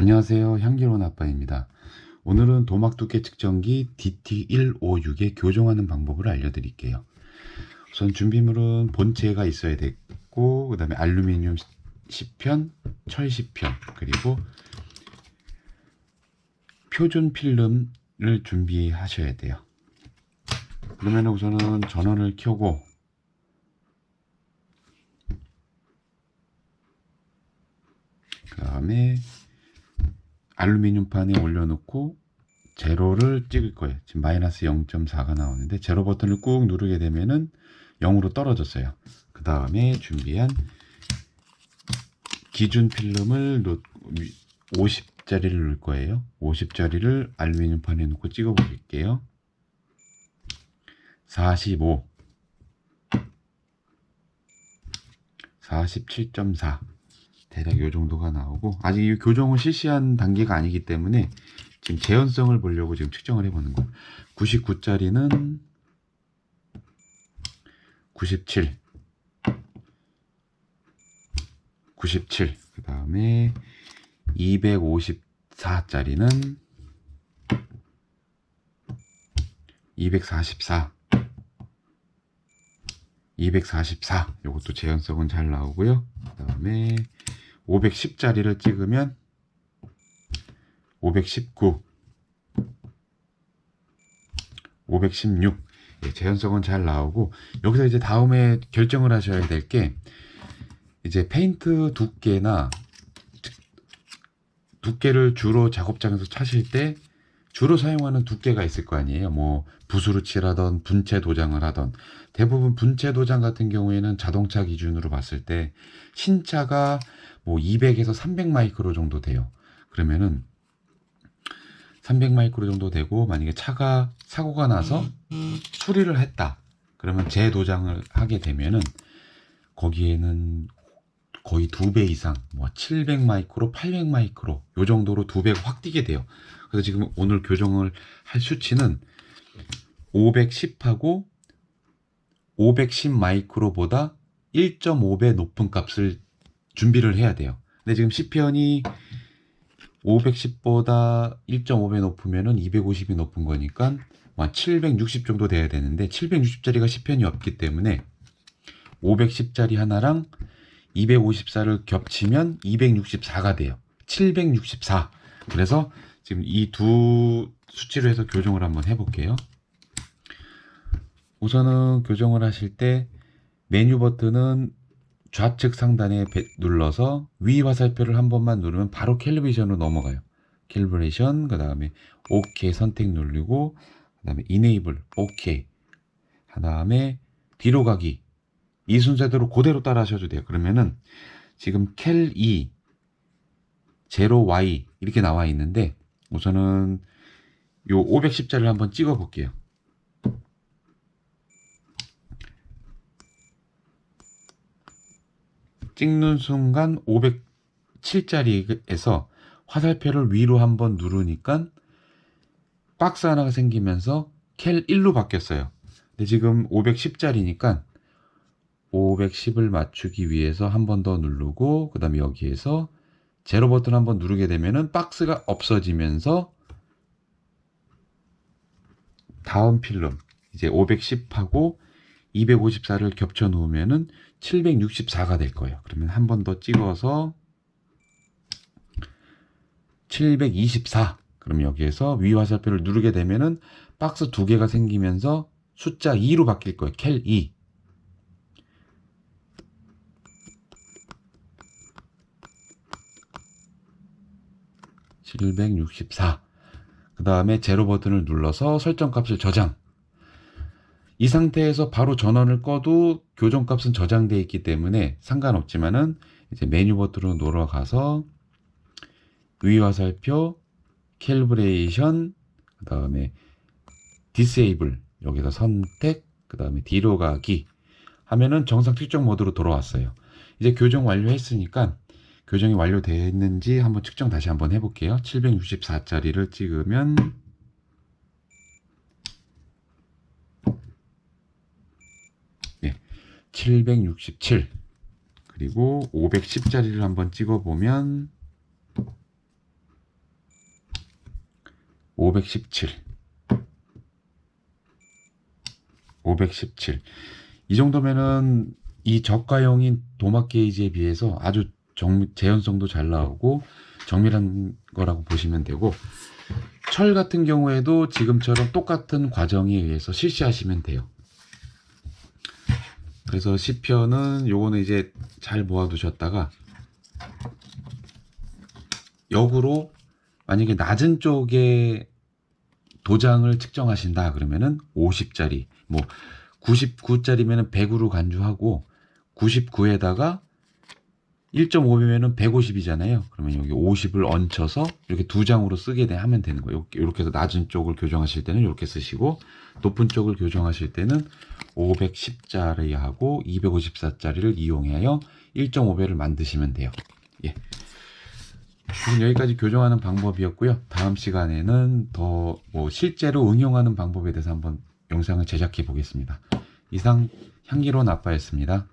안녕하세요. 향기로운 아빠입니다. 오늘은 도막 두께 측정기 DT156에 교정하는 방법을 알려드릴게요. 우선 준비물은 본체가 있어야 되고, 그 다음에 알루미늄 10편, 철 10편, 그리고 표준 필름을 준비하셔야 돼요. 그러면 우선은 전원을 켜고, 그 다음에 알루미늄판에 올려놓고 제로를 찍을 거예요. 지금 마이너스 0.4가 나오는데 제로 버튼을 꾹 누르게 되면은 0으로 떨어졌어요. 그 다음에 준비한 기준 필름을 50짜리를 넣을 거예요. 50짜리를 알루미늄판에 놓고 찍어 볼게요. 45 47.4 대략 이 정도가 나오고 아직 이 교정을 실시한 단계가 아니기 때문에 지금 재현성을 보려고 지금 측정을 해보는 거예요. 99짜리는 97 97 그 다음에 254짜리는 244 244 이것도 재현성은 잘 나오고요. 그 다음에 510짜리를 찍으면 519 516 예, 재현성은 잘 나오고 여기서 이제 다음에 결정을 하셔야 될 게 이제 페인트 두께나 두께를 주로 작업장에서 차실 때 주로 사용하는 두께가 있을 거 아니에요. 뭐 붓으로 칠하던 분체 도장을 하던 대부분 분체 도장 같은 경우에는 자동차 기준으로 봤을 때 신차가 뭐 200에서 300 마이크로 정도 돼요. 그러면은 300 마이크로 정도 되고 만약에 차가 사고가 나서 수리를 했다. 그러면 재도장을 하게 되면은 거기에는 거의 두 배 이상, 뭐 700 마이크로, 800 마이크로 요 정도로 두 배가 확 뛰게 돼요. 그래서 지금 오늘 교정을 할 수치는 510하고 510 마이크로보다 1.5배 높은 값을 준비를 해야 돼요. 근데 지금 C편이 510보다 1.5배 높으면은 250이 높은 거니까 760 정도 돼야 되는데 760짜리가 C편이 없기 때문에 510짜리 하나랑 254를 겹치면 264가 돼요. 764. 그래서 지금 이 두 수치로 해서 교정을 한번 해볼게요. 우선은 교정을 하실 때 메뉴 버튼은 좌측 상단에 배- 눌러서 위 화살표를 한 번만 누르면 바로 캘리브레이션으로 넘어가요. 캘리브레이션, 그 다음에 OK 선택 누르고, 그 다음에 Enable, OK. 그 다음에 뒤로 가기. 이 순서대로 그대로 따라 하셔도 돼요. 그러면은 지금 캘 E, 제로 Y 이렇게 나와 있는데 우선은 요 510자를 한번 찍어 볼게요. 찍는 순간 507짜리에서 화살표를 위로 한번 누르니까 박스 하나가 생기면서 캘 1로 바뀌었어요. 근데 지금 510짜리니까 510을 맞추기 위해서 한 번 더 누르고 그 다음에 여기에서 제로 버튼 한번 누르게 되면은 박스가 없어지면서 다음 필름 이제 510하고 254를 겹쳐 놓으면은 764가 될 거예요. 그러면 한 번 더 찍어서 724 그럼 여기에서 위 화살표를 누르게 되면은 박스 두 개가 생기면서 숫자 2로 바뀔 거예요. 캘 2. (764) 그 다음에 제로 버튼을 눌러서 설정 값을 저장. 이 상태에서 바로 전원을 꺼도 교정 값은 저장되어 있기 때문에 상관없지만은 이제 메뉴 버튼으로 돌아가서 위 화살표 캘브레이션 그 다음에 디세이블 여기서 선택 그 다음에 뒤로 가기 하면은 정상 측정 모드로 돌아왔어요. 이제 교정 완료했으니까 교정이 완료됐는지 한번 측정 다시 한번 해볼게요. 764짜리를 찍으면 767 그리고 510짜리를 한번 찍어보면 517 517 이 정도면은 이 저가형인 도막 게이지에 비해서 아주 정, 재현성도 잘 나오고 정밀한 거라고 보시면 되고 철 같은 경우에도 지금처럼 똑같은 과정에 의해서 실시하시면 돼요. 그래서 시편은 요거는 이제 잘 모아두셨다가 역으로 만약에 낮은 쪽에 도장을 측정하신다 그러면은 50짜리 뭐 99짜리면은 100으로 간주하고 99에다가 1.5이면은 150이잖아요. 그러면 여기 50을 얹혀서 이렇게 두 장으로 쓰게 돼 하면 되는 거예요. 이렇게 해서 낮은 쪽을 교정하실 때는 이렇게 쓰시고 높은 쪽을 교정하실 때는 510짜리하고 254짜리를 이용하여 1.5배를 만드시면 돼요. 예. 지금 여기까지 교정하는 방법이었고요. 다음 시간에는 더 뭐 실제로 응용하는 방법에 대해서 한번 영상을 제작해 보겠습니다. 이상 향기로운 아빠였습니다.